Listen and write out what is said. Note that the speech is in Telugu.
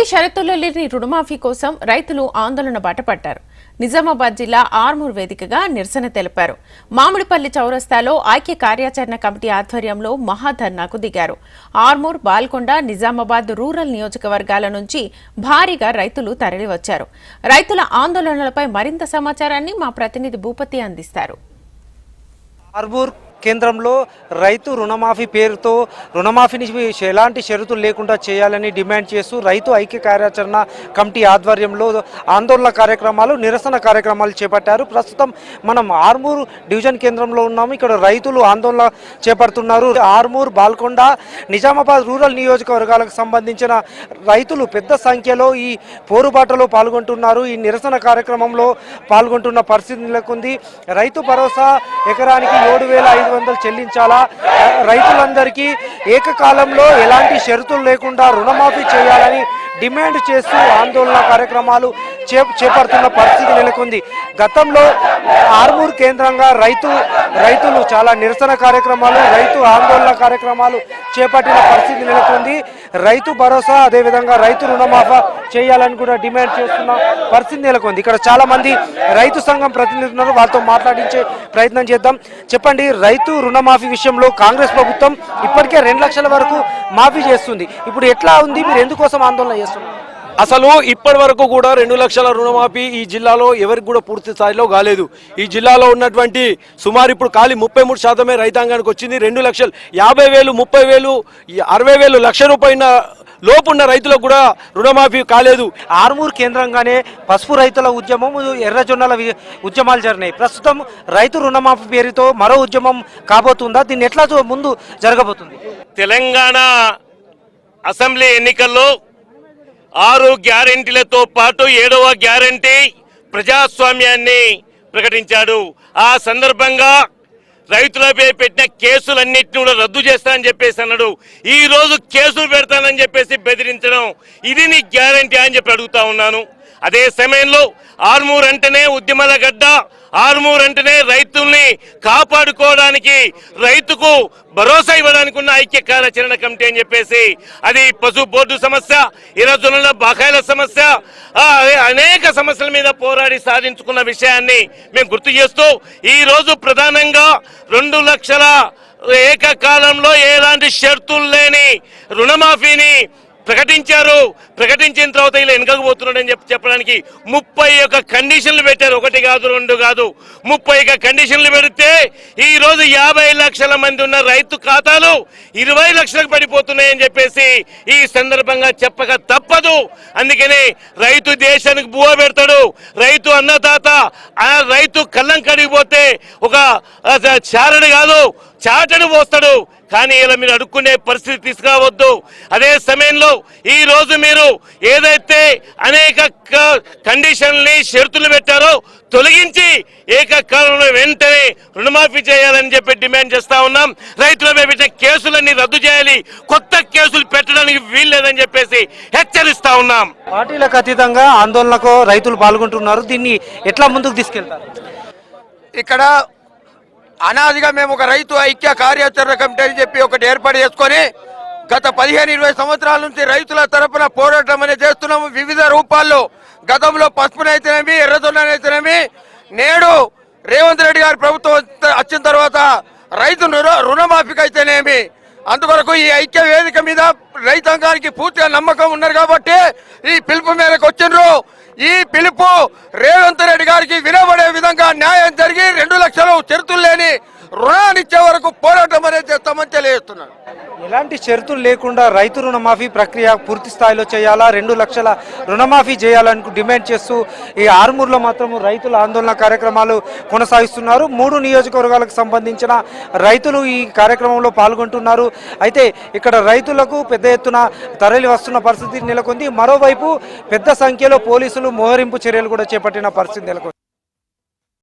ఎలాంటి షరతులు లేని రుణమాఫీ కోసం రైతులు ఆందోళన బాటపట్టారు నిజామాబాద్ జిల్లా ఆర్మూర్ వేదికగా నిరసన తెలిపారు. మామిడిపల్లి చౌరస్తాలో ఐక్య కార్యాచరణ కమిటీ ఆధ్వర్యంలో మహాధర్నాకు దిగారు. ఆర్మూర్ బాల్కొండ నిజామాబాద్ రూరల్ నియోజకవర్గాల నుంచి భారీగా రైతులు తరలివచ్చారు. రైతుల ఆందోళనలపై మరింత సమాచారాన్ని మా ప్రతినిధి భూపతి అందిస్తారు. కేంద్రంలో రైతు రుణమాఫీ పేరుతో రుణమాఫీని ఎలాంటి షరతులు లేకుండా చేయాలని డిమాండ్ చేస్తూ రైతు ఐక్య కార్యాచరణ కమిటీ ఆధ్వర్యంలో ఆందోళన కార్యక్రమాలు నిరసన కార్యక్రమాలు చేపట్టారు. ప్రస్తుతం మనం ఆర్మూర్ డివిజన్ కేంద్రంలో ఉన్నాము. ఇక్కడ రైతులు ఆందోళన చేపడుతున్నారు. ఆర్మూర్ బాల్కొండ నిజామాబాద్ రూరల్ నియోజకవర్గాలకు సంబంధించిన రైతులు పెద్ద సంఖ్యలో ఈ పోరుబాటలో పాల్గొంటున్నారు. ఈ నిరసన కార్యక్రమంలో పాల్గొంటున్న పరిస్థితి నెలకొంది. రైతు భరోసా ఎకరానికి ఏడు వేల ఐదు వందలు చెల్లించాలా? రైతులందరికీ ఏకకాలంలో ఎలాంటి షరతులు లేకుండా రుణమాఫీ చేయాలని డిమాండ్ చేస్తూ ఆందోళన కార్యక్రమాలు చేపడుతున్న పరిస్థితి నెలకొంది. గతంలో ఆర్మూర్ కేంద్రంగా రైతు రైతులు చాలా నిరసన కార్యక్రమాలు రైతు ఆందోళన కార్యక్రమాలు చేపట్టిన పరిస్థితి నెలకొంది. రైతు భరోసా అదేవిధంగా రైతు రుణమాఫా చేయాలని కూడా డిమాండ్ చేస్తున్న పరిస్థితి నెలకొంది. ఇక్కడ చాలా మంది రైతు సంఘం ప్రతినిధులు ఉన్నారు వారితో మాట్లాడించే ప్రయత్నం చేద్దాం. చెప్పండి రైతు రుణమాఫీ విషయంలో కాంగ్రెస్ ప్రభుత్వం ఇప్పటికే రెండు లక్షల వరకు మాఫీ చేస్తుంది. ఇప్పుడు ఎట్లా ఉంది? మీరు ఎందుకోసం ఆందోళన చేస్తున్నారు? అసలు ఇప్పటి వరకు కూడా రెండు లక్షల రుణమాఫీ ఈ జిల్లాలో ఎవరికి కూడా పూర్తి స్థాయిలో కాలేదు. ఈ జిల్లాలో ఉన్నటువంటి సుమారు ఇప్పుడు ఖాళీ ముప్పై మూడు శాతమే రైతాంగానికి వచ్చింది. రెండు లక్షలు యాభై వేలు ముప్పై వేలు అరవై వేలు లక్ష రూపాయల లోపున్న రైతులకు కూడా రుణమాఫీ కాలేదు. ఆర్మూర్ కేంద్రంగానే పసుపు రైతుల ఉద్యమం ఎర్రజొన్నల ఉద్యమాలు జరిగినాయి. ప్రస్తుతం రైతు రుణమాఫీ పేరుతో మరో ఉద్యమం కాబోతుందా? దీన్ని ఎట్లా ముందు జరగబోతుంది? తెలంగాణ అసెంబ్లీ ఎన్నికల్లో ఆరు గ్యారెంటీలతో పాటు ఏడవ గ్యారెంటీ ప్రజాస్వామ్యాన్ని ప్రకటించాడు. ఆ సందర్భంగా రైతులపై పెట్టిన కేసులన్నింటినీ కూడా రద్దు చేస్తానని చెప్పేసి అన్నాడు. ఈ రోజు కేసులు పెడతానని చెప్పేసి బెదిరించడం ఇది నీ గ్యారంటీ అని చెప్పి అడుగుతా ఉన్నాను. అదే సమయంలో ఆర్మూర్ అంటేనే ఉద్యమాల గడ్డ ఆర్మూర్ అంటేనే రైతుల్ని కాపాడుకోవడానికి రైతుకు భరోసా ఇవ్వడానికి ఉన్న ఐక్య కార్యాచరణ కమిటీ అని చెప్పేసి అది పశు బోర్డు సమస్య ఈరోజు బకాయిల సమస్య అనేక సమస్యల మీద పోరాడి సాధించుకున్న విషయాన్ని మేము గుర్తు చేస్తూ ఈరోజు ప్రధానంగా రెండు లక్షల ఏకకాలంలో ఎలాంటి షరతులు లేని రుణమాఫీని ప్రకటించారు. ప్రకటించిన తర్వాత ఇలా వెనకపోతున్నాడని చెప్పి చెప్పడానికి ముప్పై ఒక కండిషన్లు పెట్టారు. ఒకటి కాదు రెండు కాదు. ముప్పై ఒక కండిషన్లు పెడితే ఈ రోజు యాభై లక్షల మంది ఉన్న రైతు ఖాతాలు ఇరవై లక్షలకు పడిపోతున్నాయని చెప్పేసి ఈ సందర్భంగా చెప్పక తప్పదు. అందుకని రైతు దేశానికి బువ పెడతాడు. రైతు అన్నదాత ఆ రైతు కళ్ళం కడిగిపోతే ఒక చారడు కాదు చాటడు పోస్తాడు. కానీ ఇలా మీరు అడుక్కునే పరిస్థితి తీసుకురావద్దు. అదే సమయంలో ఈ రోజు మీరు ఏదైతే అనేక క- కండిషన్లని షరతులు పెట్టారో తొలగించి ఏకకాలంలో వెంటనే రుణమాఫీ చేయాలని చెప్పి డిమాండ్ చేస్తా ఉన్నాం. రైతులపై పెట్టిన కేసులన్నీ రద్దు చేయాలి. కొత్త కేసులు పెట్టడానికి వీల్లేదని చెప్పేసి హెచ్చరిస్తా ఉన్నాం. పార్టీలకు అతీతంగా ఆందోళనకు రైతులు పాల్గొంటున్నారు. దీన్ని ఎట్లా ముందుకు తీసుకెళ్తారు? ఇక్కడ అనాదిగా మేము ఒక రైతు ఐక్య కార్యాచరణ కమిటీ అని చెప్పి ఒకటి ఏర్పాటు చేసుకొని గత పదిహేను ఇరవై సంవత్సరాల నుంచి రైతుల తరపున పోరాటం అనేది చేస్తున్నాము. వివిధ రూపాల్లో గతంలో పసుపునైతేనేమి ఎర్రజొన్ననైతేనేమి నేడు రేవంత్ రెడ్డి గారి ప్రభుత్వం వచ్చిన తర్వాత రైతు రుణమాఫీకి అయితేనేమి అందువరకు ఈ ఐక్య వేదిక మీద రైతాంగానికి పూర్తిగా నమ్మకం ఉన్నారు కాబట్టి ఈ పిలుపు మేరకు వచ్చిండ్రు. ఈ పిలుపు రేవంత్ రెడ్డి గారికి వినబడే విధంగా న్యాయ షరతులు లేని రుణాన్ని ఇచ్చే వరకు పోరాటం అనేది చేస్తామని తెలియజేస్తున్నాను. ఎలాంటి షరతులు లేకుండా రైతు రుణమాఫీ ప్రక్రియ పూర్తి స్థాయిలో చేయాలా? రెండు లక్షల రుణమాఫీ చేయాలని డిమాండ్ చేస్తూ ఈ ఆరుమూరులో మాత్రం రైతుల ఆందోళన కార్యక్రమాలు కొనసాగిస్తున్నారు. మూడు నియోజకవర్గాలకు సంబంధించిన రైతులు ఈ కార్యక్రమంలో పాల్గొంటున్నారు. అయితే ఇక్కడ రైతులకు పెద్ద ఎత్తున తరలి వస్తున్న పరిస్థితి నెలకొంది. మరోవైపు పెద్ద సంఖ్యలో పోలీసులు మోహరింపు చర్యలు కూడా చేపట్టిన పరిస్థితి నెలకొంది.